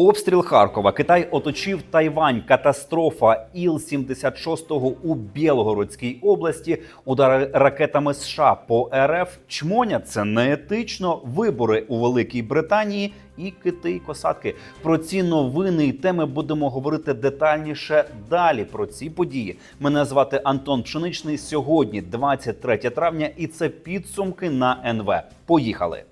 Обстріл Харкова. Китай оточив Тайвань. Катастрофа Іл-76 у Білгородській області. Удари ракетами США по РФ. Чмоня це неетично. Вибори у Великій Британії і кити і косатки. Про ці новини і теми будемо говорити детальніше далі. Про ці події. Мене звати Антон Пшеничний. Сьогодні 23 травня, і це підсумки на НВ. Поїхали.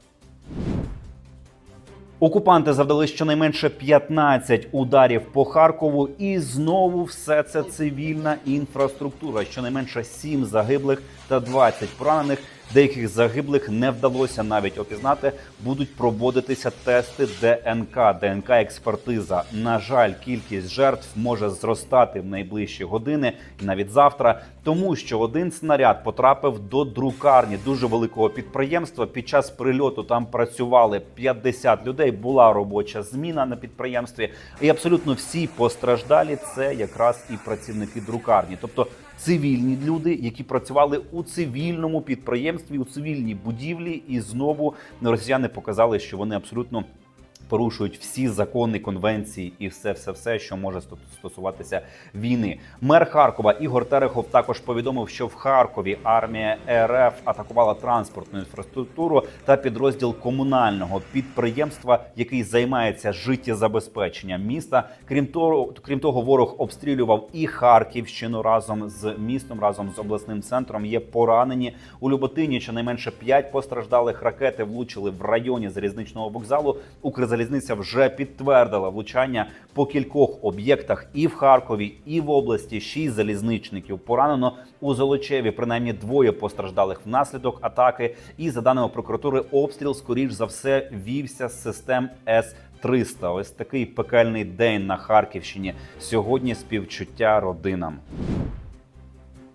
Окупанти завдали щонайменше 15 ударів по Харкову, і знову все це цивільна інфраструктура. Щонайменше 7 загиблих та 20 поранених. Деяких загиблих не вдалося навіть опізнати. Будуть проводитися тести ДНК, ДНК експертиза. На жаль, кількість жертв може зростати в найближчі години і навіть завтра, тому що один снаряд потрапив до друкарні дуже великого підприємства. Під час прильоту там працювали 50 людей. Була робоча зміна на підприємстві, і абсолютно всі постраждалі це якраз і працівники друкарні, тобто цивільні люди, які працювали у цивільному підприємстві, у цивільній будівлі, і знову росіяни показали, що вони абсолютно. Порушують всі закони конвенції і все, все, все, що може стосуватися війни. Мер Харкова Ігор Терехов також повідомив, що в Харкові армія РФ атакувала транспортну інфраструктуру та підрозділ комунального підприємства, який займається життєзабезпеченням міста. Крім того, крім того, ворог обстрілював і Харківщину разом з містом, разом з обласним центром. Є поранені у Люботині. Щонайменше п'ять постраждалих ракети влучили в районі залізничного вокзалу. Укрзалізниця вже підтвердила влучання по кількох об'єктах і в Харкові, і в області. Шість залізничників поранено у Золочеві. Принаймні двоє постраждалих внаслідок атаки. І за даними прокуратури, обстріл скоріш за все вівся з систем С. 300. Ось такий пекельний день на Харківщині. Сьогодні співчуття родинам.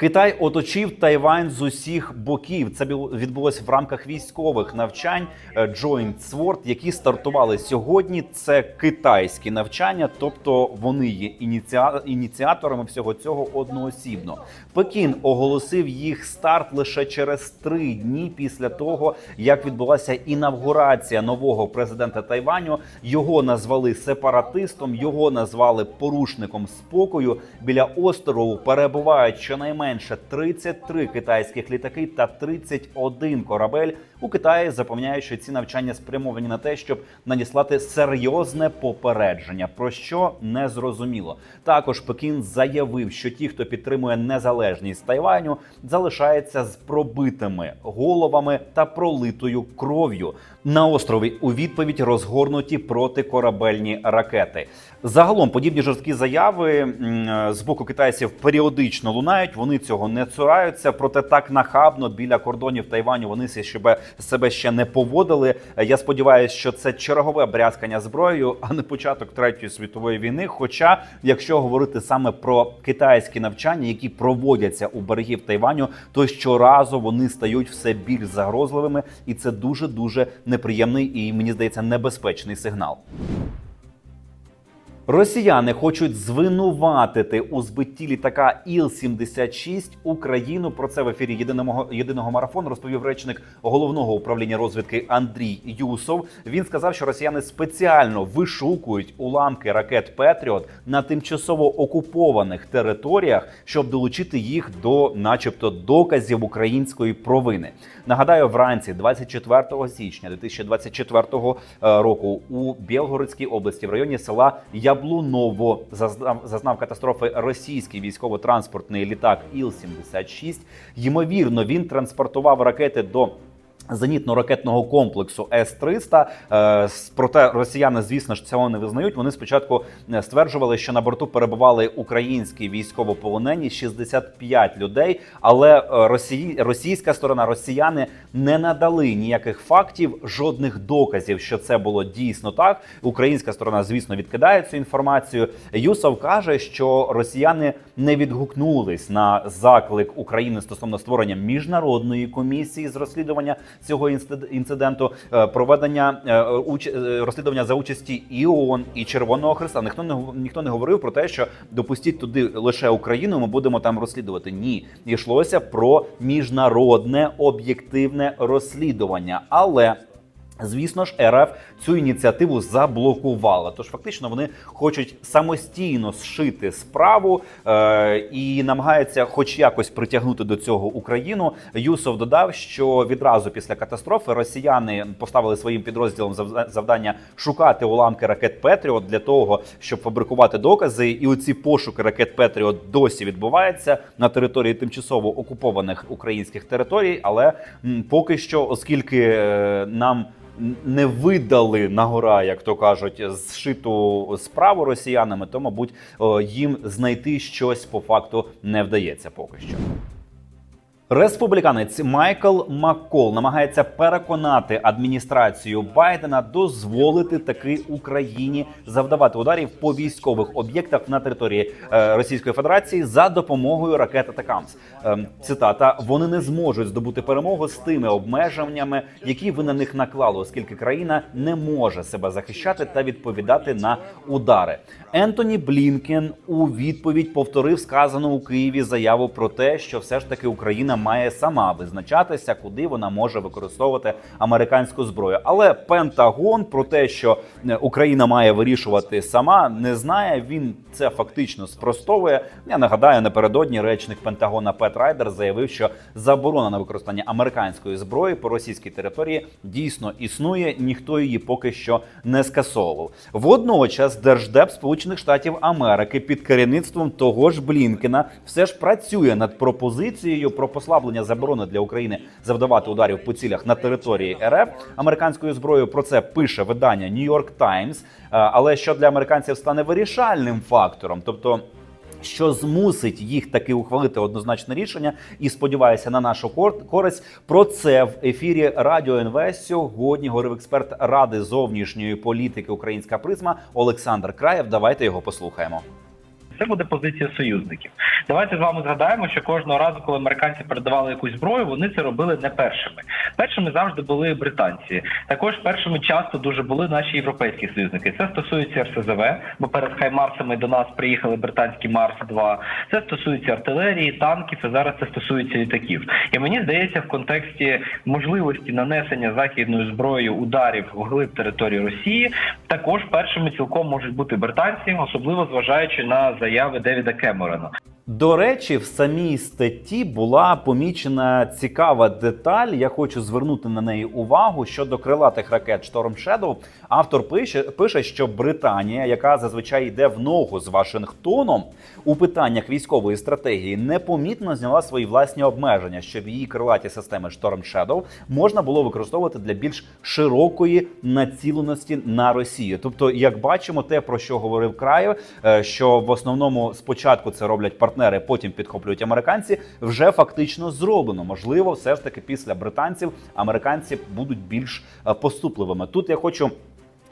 Китай оточив Тайвань з усіх боків. Це бу- відбулось в рамках військових навчань е, Joint Sword, які стартували сьогодні. Це китайські навчання, тобто вони є ініціа... ініціаторами всього цього одноосібно. Пекін оголосив їх старт лише через три дні після того, як відбулася інавгурація нового президента Тайваню. Його назвали сепаратистом, його назвали порушником спокою. Біля острову перебувають щонайменше 33 китайських літаки та 31 корабель. У Китаї запевняють, що ці навчання спрямовані на те, щоб надіслати серйозне попередження, про що не зрозуміло. Також Пекін заявив, що ті, хто підтримує незалежність Тайваню, залишаються з пробитими головами та пролитою кров'ю. На острові у відповідь розгорнуті протикорабельні ракети. Загалом подібні жорсткі заяви з боку китайців періодично лунають. Вони цього не цураються, проте так нахабно біля кордонів Тайваню вони себе, себе ще не поводили. Я сподіваюся, що це чергове брязкання зброєю, а не початок третьої світової війни. Хоча, якщо говорити саме про китайські навчання, які проводяться у берегів Тайваню, то щоразу вони стають все більш загрозливими, і це дуже дуже неприємний і мені здається небезпечний сигнал. Росіяни хочуть звинуватити у збитті літака Іл-76 Україну. Про це в ефірі єдиного єдиного марафону розповів речник головного управління розвідки Андрій Юсов. Він сказав, що росіяни спеціально вишукують уламки ракет Петріот на тимчасово окупованих територіях, щоб долучити їх до, начебто, доказів української провини. Нагадаю, вранці 24 січня 2024 року у Білгородській області в районі села Яблуново зазнав, зазнав катастрофи російський військово-транспортний літак Іл-76. Ймовірно, він транспортував ракети до. Зенітно-ракетного комплексу С-300. Е, Проте росіяни, звісно ж, цього не визнають. Вони спочатку е, стверджували, що на борту перебували українські військовополонені 65 людей. Але е, росії... російська сторона, росіяни не надали ніяких фактів, жодних доказів, що це було дійсно так. Українська сторона, звісно, відкидає цю інформацію. Юсов каже, що росіяни не відгукнулись на заклик України стосовно створення міжнародної комісії з розслідування цього інциденту, е, проведення е, е, розслідування за участі і ООН, і Червоного Христа. Ніхто не ніхто не говорив про те, що допустіть туди лише Україну. Ми будемо там розслідувати. Ні, йшлося про міжнародне об'єктивне розслідування, але. Звісно ж, РФ цю ініціативу заблокувала. Тож фактично вони хочуть самостійно зшити справу е- і намагаються, хоч якось, притягнути до цього Україну. Юсов додав, що відразу після катастрофи росіяни поставили своїм підрозділом зав- завдання шукати уламки ракет Петріот для того, щоб фабрикувати докази. І оці пошуки ракет Петріот досі відбуваються на території тимчасово окупованих українських територій. Але м, поки що, оскільки е, нам не видали на гора, як то кажуть, зшиту справу росіянами, то мабуть їм знайти щось по факту не вдається поки що. Республіканець Майкл Маккол намагається переконати адміністрацію Байдена дозволити таки Україні завдавати ударів по військових об'єктах на території е, Російської Федерації за допомогою ракет Атакамс. Ем, цитата: вони не зможуть здобути перемогу з тими обмеженнями, які ви на них наклали, оскільки країна не може себе захищати та відповідати на удари. Ентоні Блінкен у відповідь повторив сказану у Києві заяву про те, що все ж таки Україна має сама визначатися, куди вона може використовувати американську зброю. Але Пентагон про те, що е, Україна має вирішувати сама, не знає. Він це фактично спростовує. Я нагадаю, напередодні речник Пентагона Пет Райдер заявив, що заборона на використання американської зброї по російській території дійсно існує. Ніхто її поки що не скасовував. Водночас держдеп Сполучених Штатів Америки під керівництвом того ж Блінкена все ж працює над пропозицією про послаблення заборони для України завдавати ударів по цілях на території РФ американською зброєю. Про це пише видання New York Times. Е, Але що для американців стане вирішальним фактором, тобто. Що змусить їх таки ухвалити однозначне рішення, і сподіваюся на нашу кор- користь. Про це в ефірі Радіо НВ сьогодні говорив експерт Ради зовнішньої політики Українська призма Олександр Краєв. Давайте його послухаємо. Це буде позиція союзників. Давайте з вами згадаємо, що кожного разу, коли американці передавали якусь зброю, вони це робили не першими. Першими завжди були британці. Також першими часто дуже були наші європейські союзники. Це стосується РСЗВ, бо перед Хаймарсами до нас приїхали британські Марс 2 Це стосується артилерії, танків. І зараз це стосується літаків. І мені здається, в контексті можливості нанесення західною зброєю ударів в глиб території Росії, також першими цілком можуть бути британці, особливо зважаючи на заяви Девіда Кемерона. До речі, в самій статті була помічена цікава деталь. Я хочу звернути на неї увагу щодо крилатих ракет Storm Shadow. Автор пише, пише, що Британія, яка зазвичай йде в ногу з Вашингтоном у питаннях військової стратегії, непомітно зняла свої власні обмеження, щоб її крилаті системи Storm Shadow можна було використовувати для більш широкої націленості на Росію. Тобто, як бачимо, те про що говорив Краєв, е, що в основному спочатку це роблять партнери, потім підхоплюють американці. Вже фактично зроблено. Можливо, все ж таки після британців американці будуть більш е, поступливими. Тут я хочу.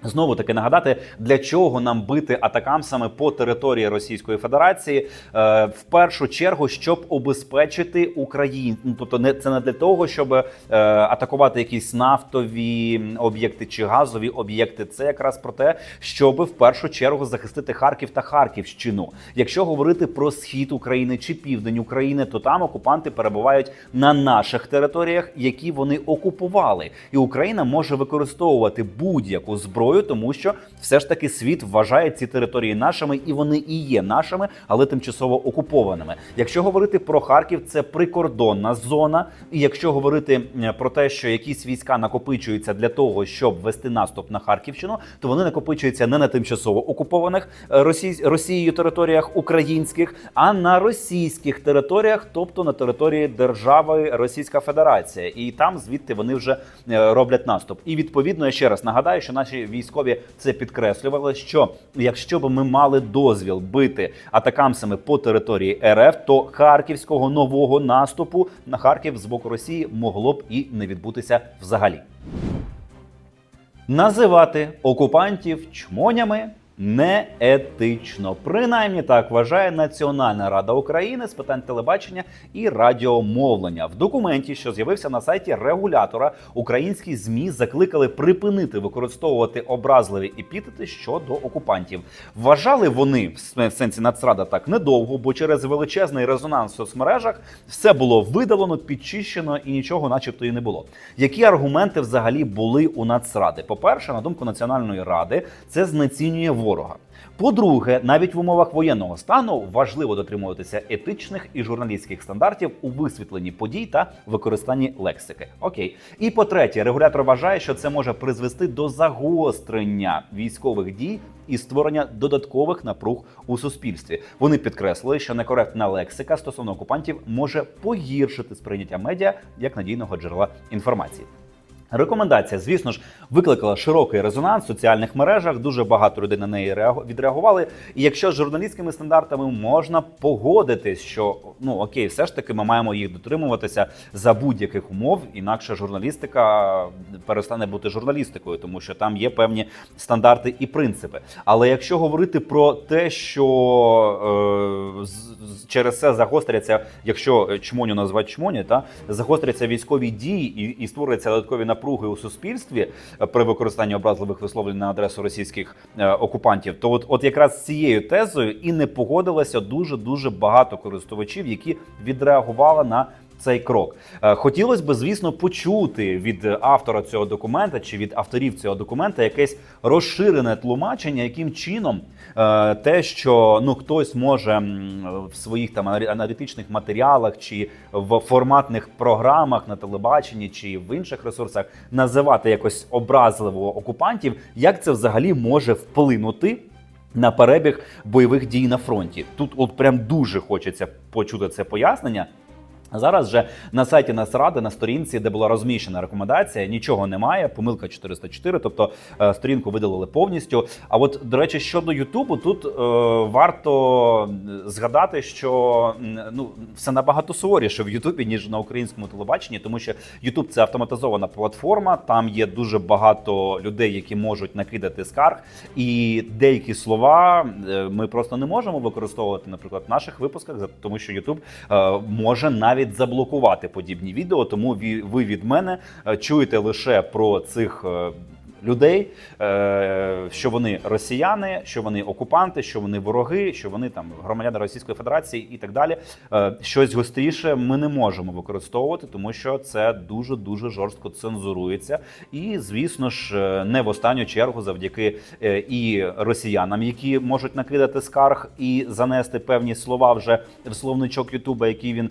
Знову таки нагадати, для чого нам бити атакамсами по території Російської Федерації, е, в першу чергу, щоб обезпечити Україну. Ну, тобто, не це не для того, щоб е, атакувати якісь нафтові об'єкти чи газові об'єкти. Це якраз про те, щоб в першу чергу захистити Харків та Харківщину. Якщо говорити про схід України чи південь України, то там окупанти перебувають на наших територіях, які вони окупували, і Україна може використовувати будь-яку зброю, тому що все ж таки світ вважає ці території нашими, і вони і є нашими, але тимчасово окупованими. Якщо говорити про Харків, це прикордонна зона. І якщо говорити про те, що якісь війська накопичуються для того, щоб вести наступ на Харківщину, то вони накопичуються не на тимчасово окупованих е, Росією територіях українських, а на російських територіях, тобто на території держави Російська Федерація, і там звідти вони вже е, роблять наступ. І відповідно я ще раз нагадаю, що наші військові це підкреслювали. Що якщо б ми мали дозвіл бити атакамсами по території РФ, то харківського нового наступу на Харків з боку Росії могло б і не відбутися взагалі. Називати окупантів чмонями неетично. Принаймні так вважає Національна рада України з питань телебачення і радіомовлення. В документі, що з'явився на сайті регулятора, українські змі закликали припинити використовувати образливі епітети щодо окупантів. Вважали вони в сенсі Нацрада так недовго, бо через величезний резонанс в соцмережах все було видалено, підчищено і нічого, начебто, і не було. Які аргументи взагалі були у Нацради? По-перше, на думку Національної ради, це знецінює ворога. По-друге, навіть в умовах воєнного стану важливо дотримуватися етичних і журналістських стандартів у висвітленні подій та використанні лексики. Окей. І по-третє, регулятор вважає, що це може призвести до загострення військових дій і створення додаткових напруг у суспільстві. Вони підкреслили, що некоректна лексика стосовно окупантів може погіршити сприйняття медіа як надійного джерела інформації. Рекомендація, звісно ж, викликала широкий резонанс в соціальних мережах. Дуже багато людей на неї реагу- відреагували. І якщо з журналістськими стандартами можна погодитись, що ну окей, все ж таки ми маємо їх дотримуватися за будь-яких умов, інакше журналістика перестане бути журналістикою, тому що там є певні стандарти і принципи. Але якщо говорити про те, що е, через це загостряться, якщо чмоню назвати чмоні, та загостряться військові дії і, і створюються додаткові напруги у суспільстві е, при використанні образливих висловлень на адресу російських е, окупантів, то от, от якраз з цією тезою і не погодилося дуже дуже багато користувачів, які відреагували на. Цей крок Е, хотілося б, звісно, почути від автора цього документа чи від авторів цього документа якесь розширене тлумачення, яким чином е, те, що ну хтось може в своїх там аналі- аналітичних матеріалах чи в форматних програмах на телебаченні чи в інших ресурсах називати якось образливо окупантів, як це взагалі може вплинути на перебіг бойових дій на фронті? Тут от прям дуже хочеться почути це пояснення. Зараз же на сайті Нацради, на сторінці, де була розміщена рекомендація, нічого немає. Помилка 404, тобто е, сторінку видалили повністю. А от до речі, щодо Ютубу, тут е, варто згадати, що ну все набагато суворіше в Ютубі ніж на українському телебаченні, тому що Ютуб це автоматизована платформа. Там є дуже багато людей, які можуть накидати скарг, і деякі слова е, ми просто не можемо використовувати, наприклад, в наших випусках, тому що Ютуб е, може навіть заблокувати подібні відео. Тому ви від мене е, чуєте лише про цих. Людей, е, що вони росіяни, що вони окупанти, що вони вороги, що вони там громадяни Російської Федерації і так далі. Е, Щось гостріше ми не можемо використовувати, тому що це дуже дуже жорстко цензурується. І звісно ж, е, не в останню чергу завдяки і росіянам, які можуть накидати скарг і занести певні слова вже в словничок Ютуба, який він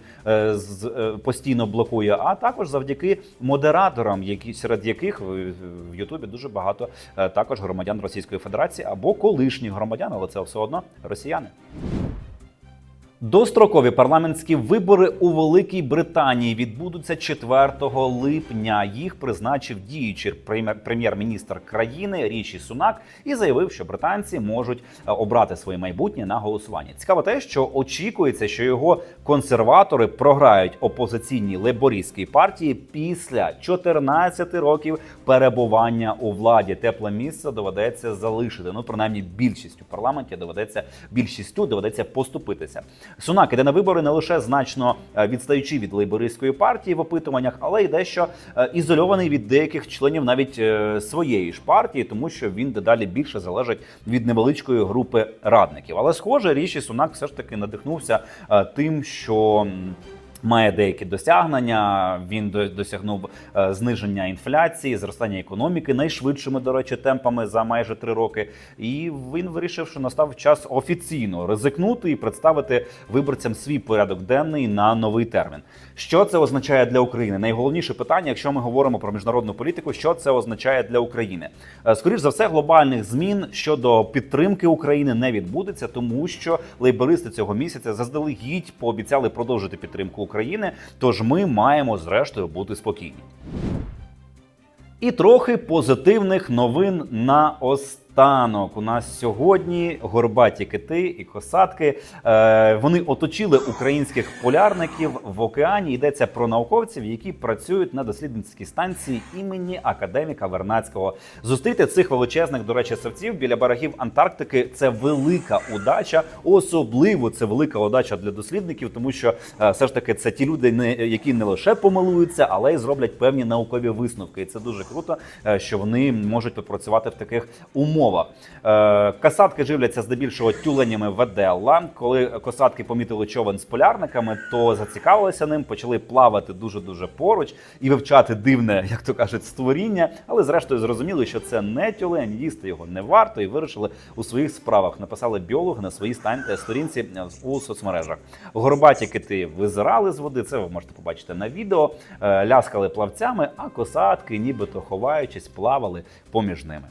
постійно блокує, а також завдяки модераторам, які серед яких в Ютубі дуже багато е, також громадян Російської Федерації або колишніх громадян, але це все одно росіяни. Дострокові парламентські вибори у Великій Британії відбудуться 4 липня. Їх призначив діючий прем'єр- прем'єр-міністр країни Ріші Сунак і заявив, що британці можуть е, обрати своє майбутнє на голосування. Цікаво те, що очікується, що його консерватори програють опозиційній лейбористській партії після 14 років перебування у владі. Тепле місце доведеться залишити. Ну принаймні більшістю парламенті доведеться більшістю доведеться поступитися. Сунак іде на вибори не лише значно е, відстаючи від лейбористської партії в опитуваннях, але й дещо е, ізольований від деяких членів навіть е, своєї ж партії, тому що він дедалі більше залежить від невеличкої групи радників. Але схоже, ріші Сунак все ж таки надихнувся тим, що. Має деякі досягнення. Він досягнув е, зниження інфляції, зростання економіки найшвидшими, до речі, темпами за майже три роки. І він вирішив, що настав час офіційно ризикнути і представити виборцям свій порядок денний на новий термін. Що це означає для України? Найголовніше питання, якщо ми говоримо про міжнародну політику, що це означає для України? Е, Скоріш за все, глобальних змін щодо підтримки України не відбудеться, тому що лейбористи цього місяця заздалегідь пообіцяли продовжити підтримку України. Тож ми маємо зрештою бути спокійні. І трохи позитивних новин на останнє. Наостанок у нас сьогодні горбаті кити і косатки. Е, вони оточили українських полярників в океані. Йдеться про науковців, які працюють на дослідницькій станції імені академіка Вернацького. Зустріти цих величезних, до речі, савців біля берегів Антарктики це велика удача. Особливо це велика удача для дослідників, тому що е, все ж таки це ті люди, які не лише помилуються, але й зроблять певні наукові висновки. І це дуже круто, е, що вони можуть попрацювати в таких умовах. Е, Касатки живляться здебільшого тюленями веделла. Коли косатки помітили човен з полярниками, то зацікавилися ним, почали плавати дуже дуже поруч і вивчати дивне, як то кажуть, створіння. Але зрештою зрозуміли, що це не тюлень, їсти його не варто, і вирішили у своїх справах. Написали біологи на своїй сторінці у соцмережах. Горбаті кити визирали з води. Це ви можете побачити на відео. е, Ляскали плавцями, а косатки, нібито ховаючись, плавали поміж ними.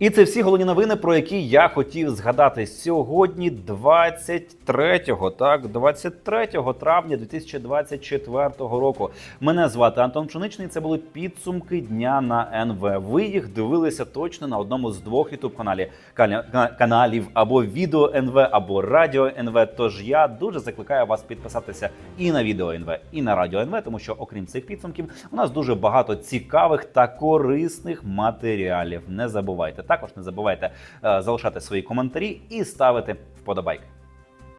І це всі головні новини, про які я хотів згадати сьогодні, 23-го, так, 23 травня 2024 року. Мене звати Антон Пшеничний. Це були підсумки дня на НВ. Ви їх дивилися точно на одному з двох ютуб каналів каналів або відео НВ, або радіо НВ. Тож я дуже закликаю вас підписатися і на відео НВ, і на радіо НВ, тому що окрім цих підсумків, у нас дуже багато цікавих та корисних матеріалів. Не забувайте. Також не забувайте е, залишати свої коментарі і ставити вподобайки.